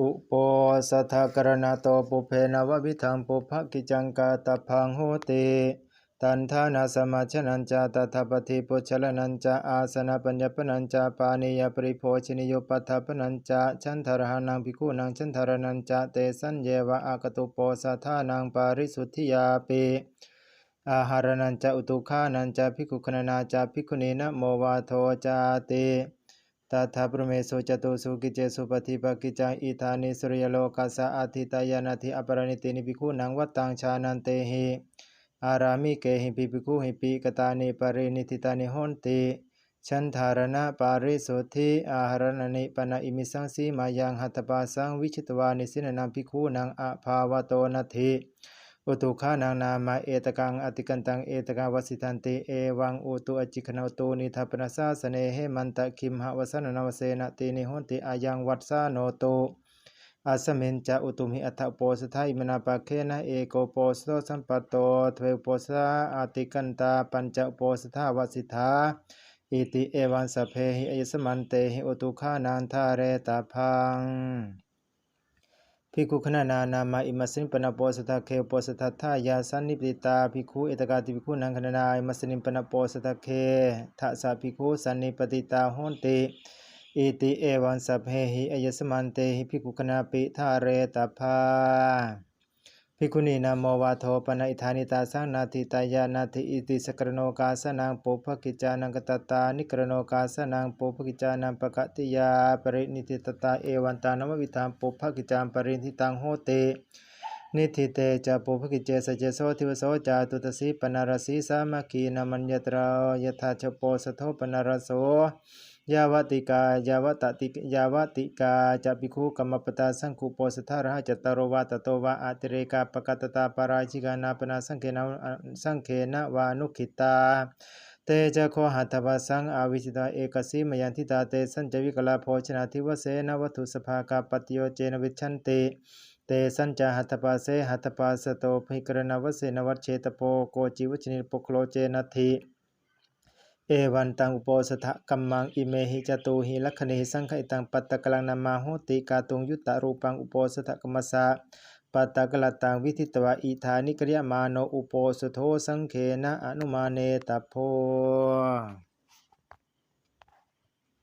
อุปโปสัทธกรณโตปุเพนววิธังปุภกิจังกาตพังโหติตันทานาสมาชนัญจาตถาปฏิปุชลนัญจาอาสนะปัญญปนัญจาปานิยปริโภชนิยปัฏฐปนัญจาชันทรหานังภิกขุนังชันทรนัญจาเตสัญเยวะอากตุโปสัทธานังปาริสุทธิยาปิอาหารนัญจาอุตุขานัญจาภิกุขณนาจาภิกขุนีนะโมวาโทจาติ ตถาปรเมโสจตุสุกิเจสุปฏิปกิจังอิธานิสุริยโลกัสสะอาทิตายานาทิอปรณิตินิภิกขุนังวัตตังชานันเตหิอารามิเกหิปิภิกขุหิปิกตานิปรินิติตานิโหนติชันธารณะปาริสุทธิอาหารณนิปนะอิมิสังสีมายังหัตถปาสังวิชิตวานิสินนังภิกขุนังอภาวโตนัติ อุตุขานังนามาเอตกังอติกันตังเอตกาวสิทันติเอวังอุตุอจิคณาตุนิทัปนาสาสเนเหมันตะคิมหวสนนวเสนตินิหนติอายังวัตสาโนโตอาสมินจะอุตุมิอัฏฐโปสทายมนาปะเคนะเอโกโปสโตสัมปโตทเวโปสาอาติกันตาปัญจโปสทาวสิทธาอิติเอวันสเพหิอายสมันเตหิอุตุขานันทาเรตาพัง ภิกขุขณนานามาอิมัสสินปนโปสทะเคโปสทัทายาสันนิปิตาภิกขุเอตกาติภิกขุนังขณนาอิมัสสินปนโปสทะเคทะสะภิกขุสันนิปติตาโหนติอิติเอวันสัพเพหิอายสมันเตหิภิกขุขณาปิทาเรตภา ภิกขุณีนาโมวาโทปนะอิธานิตาสังนาทิตายานาทิอิติสกรโนกาสนังปุภกิจานังกตตานิกรโนกาสนังปุภกิจานังปะกติยาปรินิติตตาเอวันตานววิธามปุภกิจามปรินิตังโหติ นิธิเตจะปุภกิเจสเจโสทิวโสจาตุตสีปนารสีสามัคคีนามัญญตรายถาชโปสโทปนารโสยาวติกายาวตติยาวติกาจะภิกขุกรรมปตาสังคุโปสทาระจตารวาตโตวาอาติเรกาปกตตาปาราชิกานาปนาสังเขนสังเขนวานุขิตาเตจะโคหัตถวัสังอาวิชิตาเอกสีมยันทิตาเตสัญจวิกลาโภชนาทิวเสนวัตถุสภากาปติโยเจนวิชันติ เตสัญจหัตปาเสหัตปาสโตภิกรณวเสนวัชเชตโปโกจิวชนิปโคโลเจนทิเอวันตังอุปปสถกัมมังอิเมหิจตุหิลักขณิสังขอิตังปัตตะกลังนามาโหติกาตุงยุตตะรูปังอุปปสถกัมมสสะปัตตะกลตังวิทิตวะอิธานิกริยมาโนอุปปสโทสังเขนะอนุมาเนตโพ